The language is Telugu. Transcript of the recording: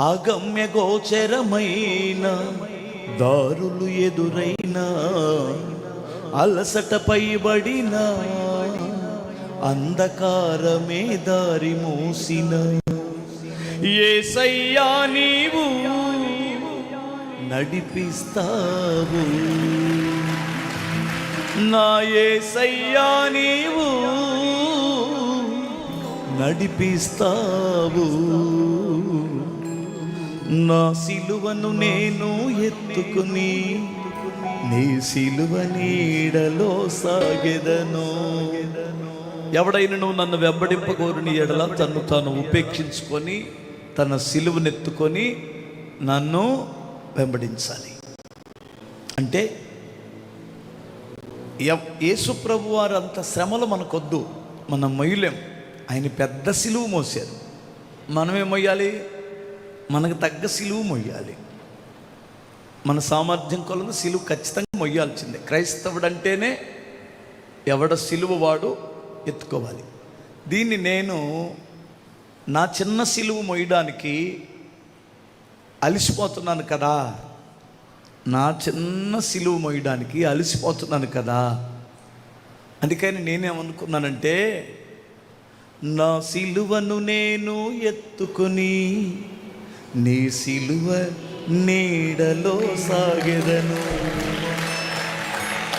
అగమ్య గోచరమైన దారులు ఎదురైన అలసట పైబడిన అంధకారమే దారి మూసిన. ఏసయ్యా నీవు నడిపిస్తావు. నా ఏసయ్యా నీవు నడిపిస్తావు. నా సిలువను నేను ఎత్తుకుని నీ సిలువ నీడలో సాగెదను. ఎవడైనా నువ్వు నన్ను వెంబడింపకోరుని ఎడల తను తాను ఉపేక్షించుకొని తన సిలువనెత్తుకొని నన్ను వెంబడించాలి. అంటే ఎవ్- యేసు ప్రభు వారు అంత శ్రమలు మనకొద్దు మనం మొయ్యలేం. ఆయన పెద్ద సిలువు మోసారు. మనమే మొయ్యాలి? మనకు తగ్గ సిలువు మొయ్యాలి. మన సామర్థ్యం కొలను సిలువు ఖచ్చితంగా మొయ్యాల్సిందే. క్రైస్తవుడు అంటేనే ఎవడ సిలువ వాడు ఎత్తుకోవాలి. దీన్ని నేను నా చిన్న సిలువు మొయ్యడానికి అలసిపోతున్నాను కదా. నా చిన్న సిలువు మొయ్యడానికి అలసిపోతున్నాను కదా. అందుకని నేనేమనుకున్నానంటే నా సిలువను నేను ఎత్తుకుని నీ సిలువ నీడలో సాగెదను.